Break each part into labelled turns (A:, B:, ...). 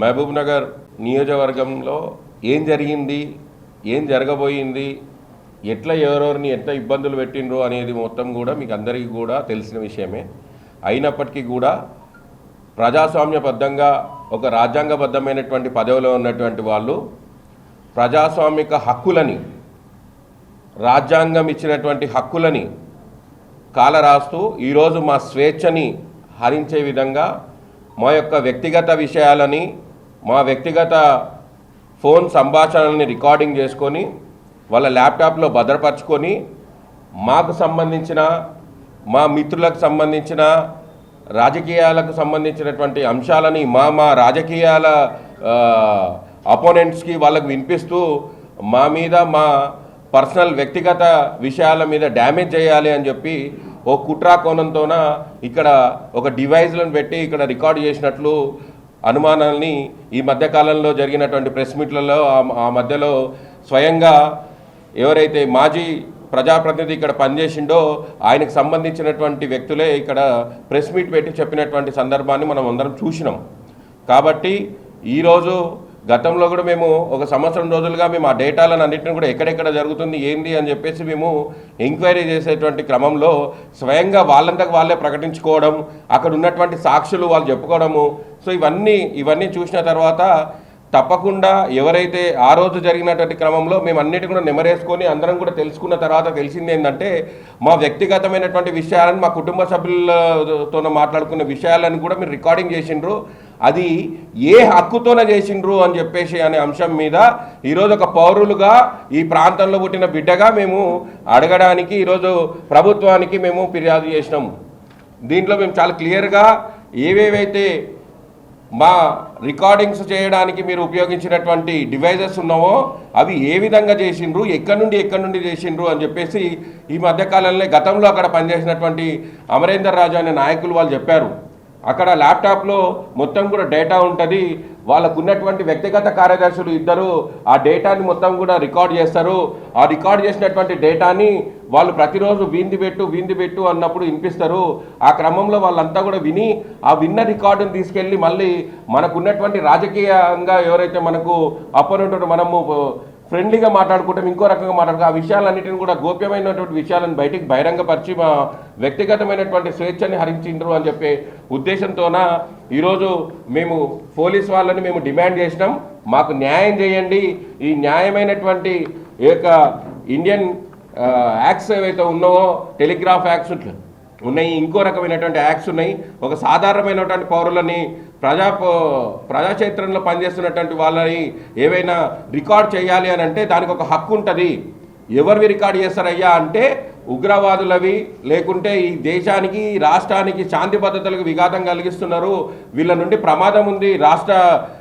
A: మహబూబ్ నగర్ నియోజకవర్గంలో ఏం జరిగింది? ఏం జరగబోయింది? ఎట్లా ఎవరెవరిని ఎట్లా ఇబ్బందులు పెట్టిండ్రు అనేది మొత్తం కూడా మీకు అందరికీ కూడా తెలిసిన విషయమే. అయినప్పటికీ కూడా ప్రజాస్వామ్యబద్ధంగా ఒక రాజ్యాంగబద్ధమైనటువంటి పదవిలో ఉన్నటువంటి వాళ్ళు ప్రజాస్వామిక హక్కులని రాజ్యాంగం ఇచ్చినటువంటి హక్కులని కాలరాస్తూ ఈరోజు మా స్వేచ్ఛని హరించే విధంగా మా యొక్క వ్యక్తిగత విషయాలని మా వ్యక్తిగత ఫోన్ సంభాషణల్ని రికార్డింగ్ చేసుకొని వాళ్ళ ల్యాప్టాప్లో భద్రపరచుకొని మాకు సంబంధించిన మా మిత్రులకు సంబంధించిన రాజకీయాలకు సంబంధించినటువంటి అంశాలని మా మా రాజకీయాల అపోనెంట్స్కి వాళ్ళకు వినిపిస్తూ మా మీద మా పర్సనల్ వ్యక్తిగత విషయాల మీద డ్యామేజ్ చేయాలి అని చెప్పి ఓ కుట్రా కోణంతోన ఇక్కడ ఒక డివైజ్లను పెట్టి ఇక్కడ రికార్డ్ చేసినట్లు అనుమానాల్ని ఈ మధ్యకాలంలో జరిగినటువంటి ప్రెస్ మీట్లలో ఆ- ఆ మధ్యలో స్వయంగా ఎవరైతే మాజీ ప్రజాప్రతినిధి ఇక్కడ పనిచేసిండో ఆయనకు సంబంధించినటువంటి వ్యక్తులే ఇక్కడ ప్రెస్ మీట్ పెట్టి చెప్పినటువంటి సందర్భాన్ని మనం అందరం చూసినాం. కాబట్టి ఈరోజు గతంలో కూడా మేము ఒక సంవత్సరం రోజులుగా మేము ఆ డేటాలను అన్నింటిని కూడా ఎక్కడెక్కడ జరుగుతుంది ఏంది అని చెప్పేసి మేము ఎంక్వైరీ చేసేటువంటి క్రమంలో స్వయంగా వాళ్ళంతకు వాళ్ళే ప్రకటించుకోవడం అక్కడ ఉన్నటువంటి సాక్షులు వాళ్ళు చెప్పుకోవడము సో ఇవన్నీ ఇవన్నీ చూసిన తర్వాత తప్పకుండా ఎవరైతే ఆ రోజు జరిగినటువంటి క్రమంలో మేము అన్నిటి కూడా నెమరేసుకొని అందరం కూడా తెలుసుకున్న తర్వాత తెలిసింది ఏంటంటే మా వ్యక్తిగతమైనటువంటి విషయాలను మా కుటుంబ సభ్యులతో మాట్లాడుకున్న విషయాలను కూడా మీరు రికార్డింగ్ చేసిండ్రు. అది ఏ హక్కుతోనే చేసిండ్రు అని చెప్పేసి అనే అంశం మీద ఈరోజు ఒక పౌరులుగా ఈ ప్రాంతంలో పుట్టిన బిడ్డగా మేము అడగడానికి ఈరోజు ప్రభుత్వానికి మేము ఫిర్యాదు చేసినాము దీంట్లో మేము చాలా క్లియర్గా ఏవేవైతే మా రికార్డింగ్స్ చేయడానికి మీరు ఉపయోగించినటువంటి డివైజెస్ ఉన్నావో అవి ఏ విధంగా చేసిండ్రు ఎక్కడి నుండి ఎక్కడి నుండి చేసిండ్రు అని చెప్పేసి ఈ మధ్యకాలంలో గతంలో అక్కడ పనిచేసినటువంటి అమరేందర్ రాజు అనే నాయకులు వాళ్ళు చెప్పారు. అక్కడ ల్యాప్టాప్లో మొత్తం కూడా డేటా ఉంటుంది. వాళ్ళకు ఉన్నటువంటి వ్యక్తిగత కార్యదర్శులు ఇద్దరు ఆ డేటాని మొత్తం కూడా రికార్డ్ చేస్తారు. ఆ రికార్డ్ చేసినటువంటి డేటాని వాళ్ళు ప్రతిరోజు వీంది పెట్టు వీంది పెట్టు అన్నప్పుడు వినిపిస్తారు. ఆ క్రమంలో వాళ్ళంతా కూడా విని ఆ విన్న రికార్డుని తీసుకెళ్ళి మళ్ళీ మనకున్నటువంటి రాజకీయంగా ఎవరైతే మనకు అపోనెంట్ మనము ఫ్రెండ్లీగా మాట్లాడుకుంటాం ఇంకో రకంగా మాట్లాడుకో ఆ విషయాలన్నింటిని కూడా గోప్యమైనటువంటి విషయాలను బయటికి బహిరంగపరిచి మా వ్యక్తిగతమైనటువంటి స్వేచ్ఛని హరించిండ్రు అని చెప్పే ఉద్దేశంతోన ఈరోజు మేము పోలీస్ వాళ్ళని మేము డిమాండ్ చేసినాం. మాకు న్యాయం చేయండి. ఈ న్యాయమైనటువంటి ఈ యొక్క ఇండియన్ యాక్ట్స్ ఏవైతే ఉన్నావో టెలిగ్రాఫ్ యాక్ట్స్ ఉన్నాయి. ఇంకో రకమైనటువంటి యాక్ట్స్ ఉన్నాయి. ఒక సాధారణమైనటువంటి పౌరులని ప్రజా ప్రజాక్షేత్రంలో పనిచేస్తున్నటువంటి వాళ్ళని ఏవైనా రికార్డ్ చేయాలి అని అంటే దానికి ఒక హక్కు ఉంటుంది. ఎవరివి రికార్డ్ చేస్తారయ్యా అంటే ఉగ్రవాదులవి లేకుంటే ఈ దేశానికి రాష్ట్రానికి శాంతి భద్రతలకు విఘాతం కలిగిస్తున్నారు. వీళ్ళ నుండి ప్రమాదం ఉంది. రాష్ట్ర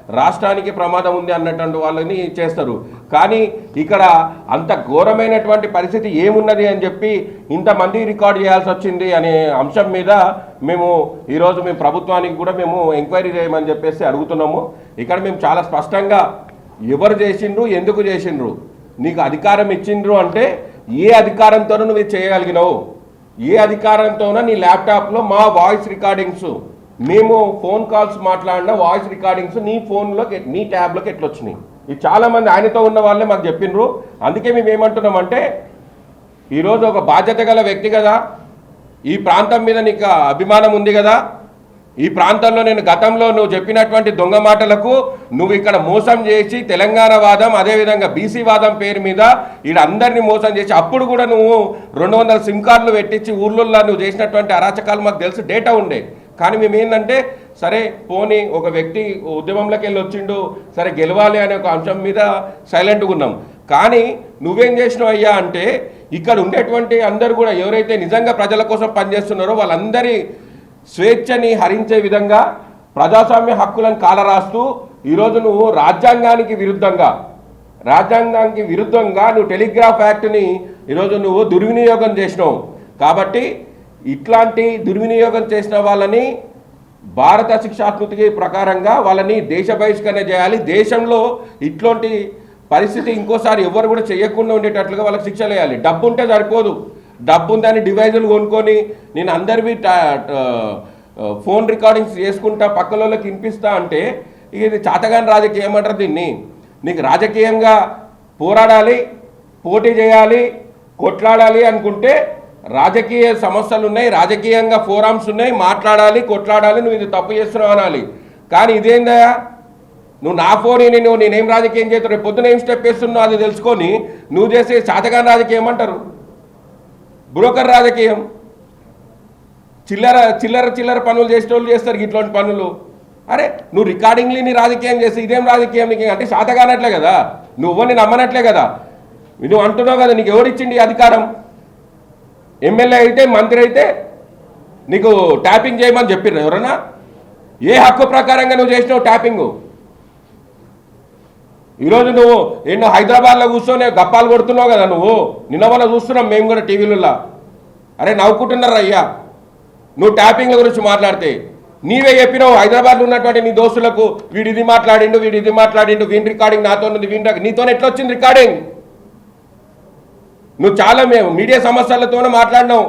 A: రాష్ట్రానికి ప్రమాదం ఉంది అన్నటువంటి వాళ్ళని చేస్తారు. కానీ ఇక్కడ అంత ఘోరమైనటువంటి పరిస్థితి ఏమున్నది అని చెప్పి ఇంతమంది రికార్డ్ చేయాల్సి వచ్చింది అనే అంశం మీద మేము ఈరోజు మేము ప్రభుత్వానికి కూడా మేము ఎంక్వైరీ చేయమని చెప్పేసి అడుగుతున్నాము. ఇక్కడ మేము చాలా స్పష్టంగా ఎవరు చేసిండ్రు ఎందుకు చేసిండ్రు నీకు అధికారం ఇచ్చిండ్రు అంటే ఏ అధికారంతోనూ నువ్వు చేయగలిగినావు. ఏ అధికారంతోనో నీ ల్యాప్టాప్లో మా వాయిస్ రికార్డింగ్స్ మేము ఫోన్ కాల్స్ మాట్లాడిన వాయిస్ రికార్డింగ్స్ నీ ఫోన్లోకి నీ ట్యాబ్లోకి ఎట్లా వచ్చినాయి ఇది చాలామంది ఆయనతో ఉన్న వాళ్ళే మాకు చెప్పిండ్రు అందుకే మేము ఏమంటున్నామంటే ఈరోజు ఒక బాధ్యత గల వ్యక్తి కదా ఈ ప్రాంతం మీద నీకు అభిమానం ఉంది కదా ఈ ప్రాంతంలో నేను గతంలో నువ్వు చెప్పినటువంటి దొంగ మాటలకు నువ్వు ఇక్కడ మోసం చేసి తెలంగాణ వాదం అదేవిధంగా బీసీ వాదం పేరు మీద ఈడ అందరినీ మోసం చేసి అప్పుడు కూడా నువ్వు రెండు వందల సిమ్ కార్డులు పెట్టించి ఊర్లలో నువ్వు చేసినటువంటి అరాచకాలు మాకు తెలుసు డేటా ఉండే. కానీ మేము ఏంటంటే సరే పోనీ ఒక వ్యక్తి ఉద్యమంలోకి వెళ్ళి వచ్చిండు సరే గెలవాలి అనే ఒక అంశం మీద సైలెంట్గా ఉన్నాం. కానీ నువ్వేం చేసినావు అయ్యా అంటే ఇక్కడ ఉండేటువంటి అందరూ కూడా ఎవరైతే నిజంగా ప్రజల కోసం పనిచేస్తున్నారో వాళ్ళందరి స్వేచ్ఛని హరించే విధంగా ప్రజాస్వామ్య హక్కులను కాలరాస్తూ ఈరోజు నువ్వు రాజ్యాంగానికి విరుద్ధంగా రాజ్యాంగానికి విరుద్ధంగా నువ్వు టెలిగ్రాఫ్ యాక్ట్ని ఈరోజు నువ్వు దుర్వినియోగం చేసినావు. కాబట్టి ఇట్లాంటి దుర్వినియోగం చేసిన వాళ్ళని భారత శిక్షాకృతికి ప్రకారంగా వాళ్ళని దేశ బహిష్కరణ చేయాలి. దేశంలో ఇట్లాంటి పరిస్థితి ఇంకోసారి ఎవరు కూడా చేయకుండా ఉండేటట్లుగా వాళ్ళకి శిక్షలు వేయాలి డబ్బు ఉంటే సరిపోదు. డబ్బు ఉందని డివైజులు కొనుక్కొని నేను అందరివి ఫోన్ రికార్డింగ్స్ చేసుకుంటా పక్కలోకి వినిపిస్తా అంటే ఇది చాతగాని రాజకీయం అంటారు దీన్ని. నీకు రాజకీయంగా పోరాడాలి పోటీ చేయాలి కొట్లాడాలి అనుకుంటే రాజకీయ సమస్యలు ఉన్నాయి రాజకీయంగా ఫోరామ్స్ ఉన్నాయి మాట్లాడాలి కొట్లాడాలి నువ్వు ఇది తప్పు చేస్తున్నావు అనాలి. కానీ ఇదేందయ్యా నువ్వు నా ఫోన్ విని నువ్వు నేనేం రాజకీయం చేస్తావు? రేపు పొద్దున ఏం స్టెప్ వేస్తున్నావు అది తెలుసుకొని నువ్వు చేసే చాతగాని రాజకీయం అంటారు. బ్రోకర్ రాజకీయం. చిల్లర చిల్లర చిల్లర పనులు చేసేటోళ్ళు చేస్తారు ఇట్లాంటి పనులు. అరే నువ్వు రికార్డింగ్లీ నీ రాజకీయం చేస్తే ఇదేం రాజకీయం నీకు? అంటే శాతగానట్లే కదా. నువ్వు నేను నమ్మనట్లే కదా. నువ్వు అంటున్నావు కదా నీకు ఎవరిచ్చిండి ఈ అధికారం? ఎమ్మెల్యే అయితే మంత్రి అయితే నీకు ట్యాపింగ్ చేయమని చెప్పిర్రు ఎవరన్నా? ఏ హక్కు ప్రకారంగా నువ్వు చేసినావు ట్యాపింగ్ ఈరోజు నువ్వు ఎన్నో హైదరాబాద్లో కూర్చొని గప్పాలు కొడుతున్నావు కదా నువ్వు. నిన్న మొన్న చూస్తున్నాం మేము కూడా టీవీలలో. అరే నవ్వుకుంటున్నారు అయ్యా? నువ్వు ట్యాపింగ్ల గురించి మాట్లాడితే. నీవే చెప్పినావు హైదరాబాద్లో ఉన్నటువంటి నీ దోస్తులకు వీడిది ఇది మాట్లాడిండు వీడిది ఇది మాట్లాడిండు వీన్ రికార్డింగ్ నాతో ఉంది వీన్ నీతో ఎట్లా వచ్చింది రికార్డింగ్ నువ్వు చాలా మేము మీడియా సమస్యలతోనే మాట్లాడినావు.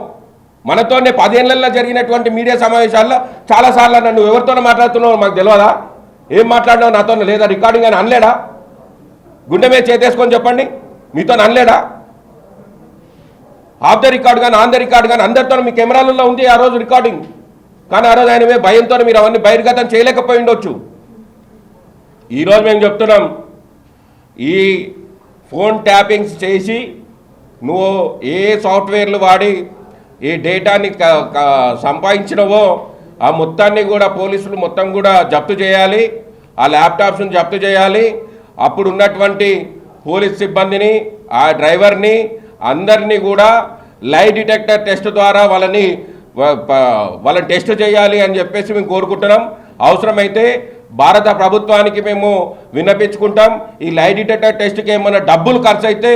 A: మనతోనే పదేళ్ళలో జరిగినటువంటి మీడియా సమావేశాల్లో చాలాసార్లు నన్ను ఎవరితోనే మాట్లాడుతున్నావు మాకు తెలియదా ఏం మాట్లాడినావు? నాతో లేదా? రికార్డింగ్ అని అనలేడా? గుండె మీద చేతేసుకొని చెప్పండి. మీతో అనలేడా? ఆఫ్ ద రికార్డ్ కానీ ఆన్ ద రికార్డ్ కానీ అందరితో మీ కెమెరాలలో ఉంది ఆ రోజు రికార్డింగ్. కానీ ఆ రోజు ఆయన భయంతో మీరు అవన్నీ బహిర్గతం చేయలేకపోయి ఉండొచ్చు. ఈరోజు మేము చెప్తున్నాం ఈ ఫోన్ ట్యాపింగ్స్ చేసి నువ్వు ఏ సాఫ్ట్వేర్లు వాడి ఈ డేటాని సంపాదించినవో ఆ మొత్తాన్ని కూడా పోలీసులు మొత్తం కూడా జప్తు చేయాలి ఆ ల్యాప్టాప్స్ని జప్తు చేయాలి. అప్పుడు ఉన్నటువంటి పోలీస్ సిబ్బందిని ఆ డ్రైవర్ని అందరినీ కూడా లై డిటెక్టర్ టెస్ట్ ద్వారా వాళ్ళని వాళ్ళని టెస్ట్ చేయాలి అని చెప్పేసి మేము కోరుకుంటున్నాం. అవసరమైతే భారత ప్రభుత్వానికి మేము విన్నపించుకుంటాం. ఈ లై డిటెక్టర్ టెస్ట్కి ఏమైనా డబ్బులు ఖర్చు అయితే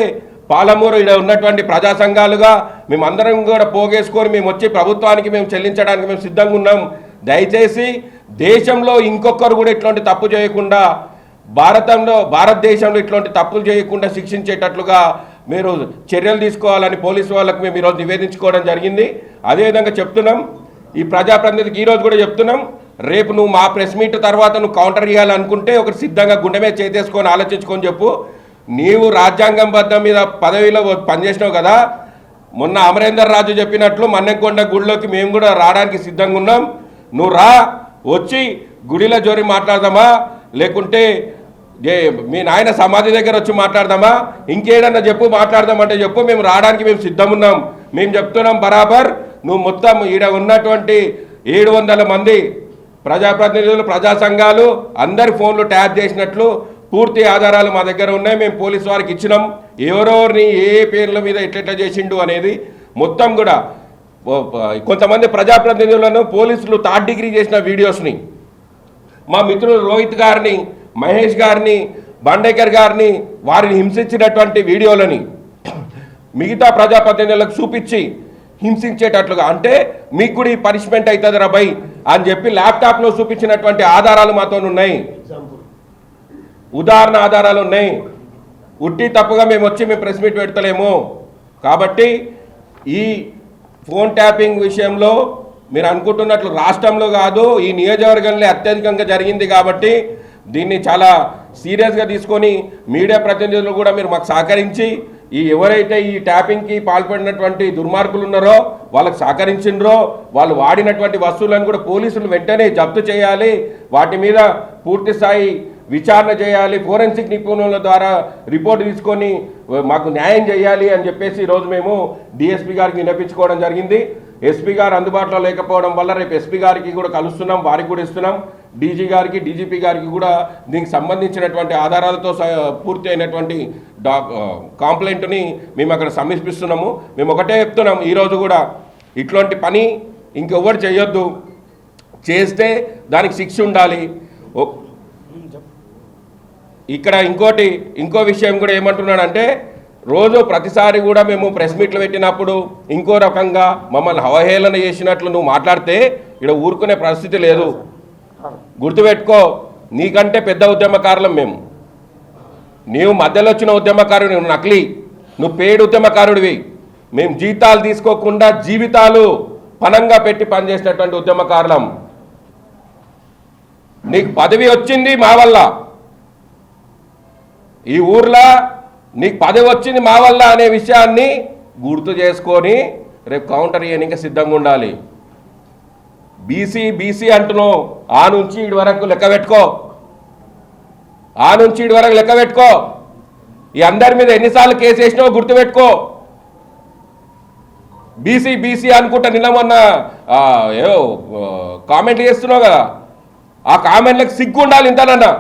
A: పాలమూరు ఇక్కడ ఉన్నటువంటి ప్రజా సంఘాలుగా మేమందరం కూడా పోగేసుకొని మేము వచ్చి ప్రభుత్వానికి మేము చెల్లించడానికి మేము సిద్ధంగా ఉన్నాం. దయచేసి దేశంలో ఇంకొకరు కూడా ఇట్లాంటి తప్పు చేయకుండా భారతంలో భారతదేశంలో ఇట్లాంటి తప్పులు చేయకుండా శిక్షించేటట్లుగా మీరు చర్యలు తీసుకోవాలని పోలీసు వాళ్ళకు మేము ఈరోజు నివేదించుకోవడం జరిగింది. అదేవిధంగా చెప్తున్నాం ఈ ప్రజాప్రతినిధికి ఈరోజు కూడా చెప్తున్నాం రేపు నువ్వు మా ప్రెస్ మీట్ తర్వాత నువ్వు కౌంటర్ చేయాలనుకుంటే ఒకటి సిద్ధంగా గుండె మీద చేతేసుకొని ఆలోచించుకొని చెప్పు. నీవు రాజ్యాంగం బద్ద మీద పదవిలో పనిచేసినావు కదా మొన్న అమరేందర్ రాజు చెప్పినట్లు మన్నెకొండ గుడిలోకి మేము కూడా రావడానికి సిద్ధంగా ఉన్నాం. నువ్వు రా వచ్చి గుడిలో జోరి మాట్లాడదామా? లేకుంటే మీ నాయన సమాధి దగ్గర వచ్చి మాట్లాడదామా? ఇంకేదన్నా చెప్పు మాట్లాడదామంటే చెప్పు మేము రావడానికి మేము సిద్ధం ఉన్నాం. మేము చెప్తున్నాం బరాబర్ నువ్వు మొత్తం ఈడ ఉన్నటువంటి ఏడు వందల మంది ప్రజాప్రతినిధులు ప్రజా సంఘాలు అందరి ఫోన్లు ట్యాప్ చేసినట్లు పూర్తి ఆధారాలు మా దగ్గర ఉన్నాయి మేము పోలీసు వారికి ఇచ్చినాం. ఎవరెవరిని ఏ పేర్ల మీద ఎట్లెట్లా చేసిండు అనేది మొత్తం కూడా కొంతమంది ప్రజాప్రతినిధులను పోలీసులు థర్డ్ డిగ్రీ చేసిన వీడియోస్ని మా మిత్రులు రోహిత్ గారిని మహేష్ గారిని బండేకర్ గారిని వారిని హింసించినటువంటి వీడియోలని మిగతా ప్రజాప్రతినిధులకు చూపించి హింసించేటట్లుగా. అంటే మీకు కూడా ఈ పనిష్మెంట్ అవుతుంది రా అని చెప్పి ల్యాప్టాప్లో చూపించినటువంటి ఆధారాలు మాతో ఉన్నాయి ఉదాహరణ ఆధారాలు ఉన్నాయి. ఉట్టి తప్పుగా మేము వచ్చి మేము ప్రెస్ మీట్ పెడతలేము. కాబట్టి ఈ ఫోన్ ట్యాపింగ్ విషయంలో మీరు అనుకుంటున్నట్లు రాష్ట్రంలో కాదు ఈ నియోజకవర్గంలో అత్యధికంగా జరిగింది కాబట్టి దీన్ని చాలా సీరియస్గా తీసుకొని మీడియా ప్రతినిధులు కూడా మీరు మాకు సహకరించి ఈ ఎవరైతే ఈ ట్యాపింగ్కి పాల్పడినటువంటి దుర్మార్గులు ఉన్నారో వాళ్ళకి సహకరించిండ్రో వాళ్ళు వాడినటువంటి వస్తువులను కూడా పోలీసులు వెంటనే జప్తు చేయాలి. వాటి మీద పూర్తి స్థాయి విచారణ చేయాలి ఫోరెన్సిక్ నిపుణుల ద్వారా రిపోర్ట్ తీసుకొని మాకు న్యాయం చేయాలి అని చెప్పేసి ఈరోజు మేము డిఎస్పీ గారికి వినిపించుకోవడం జరిగింది. ఎస్పీ గారు అందుబాటులో లేకపోవడం వల్ల రేపు ఎస్పీ గారికి కూడా కలుస్తున్నాం వారికి కూడా ఇస్తున్నాం. డీజీ గారికి డీజీపీ గారికి కూడా దీనికి సంబంధించినటువంటి ఆధారాలతో స- పూర్తి అయినటువంటి డా కాంప్లైంట్ని మేము అక్కడ సమీపిస్తున్నాము. మేము ఒకటే చెప్తున్నాం ఈరోజు కూడా ఇట్లాంటి పని ఇంకెవ్వరు చేయొద్దు. చేస్తే దానికి శిక్ష ఉండాలి. ఓ- ఇక్కడ ఇంకోటి ఇంకో విషయం కూడా ఏమంటున్నాడంటే రోజు ప్రతిసారి కూడా మేము ప్రెస్ మీట్లు పెట్టినప్పుడు ఇంకో రకంగా మమ్మల్ని అవహేళన చేసినట్లు నువ్వు మాట్లాడితే ఇక్కడ ఊరుకునే పరిస్థితి లేదు. గుర్తుపెట్టుకో నీకంటే పెద్ద ఉద్యమకారులం మేము. నీవు మధ్యలో వచ్చిన ఉద్యమకారుడు నువ్వు నకిలీ. నువ్వు పేడు ఉద్యమకారుడివి. మేము జీతాలు తీసుకోకుండా జీవితాలు పనంగా పెట్టి పనిచేసినటువంటి ఉద్యమకారులం. నీకు పదవి వచ్చింది మా వల్ల. ఈ ఊర్లో నీకు పదవి వచ్చింది మా వల్ల అనే విషయాన్ని గుర్తు చేసుకొని రేపు కౌంటర్ ఇవ్వడానికి సిద్ధంగా ఉండాలి. బీసీ బీసీ అంటున్నావు. ఆ నుంచి ఇటు వరకు లెక్క పెట్టుకో. ఆ నుంచి ఇటు వరకు లెక్క పెట్టుకో. ఈ అందరి మీద ఎన్నిసార్లు కేసు వేసినావో గుర్తుపెట్టుకో. బీసీ బీసీ అనుకుంటా నిన్న మొన్న ఆ, కామెంట్లు చేస్తున్నావు కదా. ఆ కామెంట్లకు సిగ్గు ఉండాలి ఇంతనన్నా.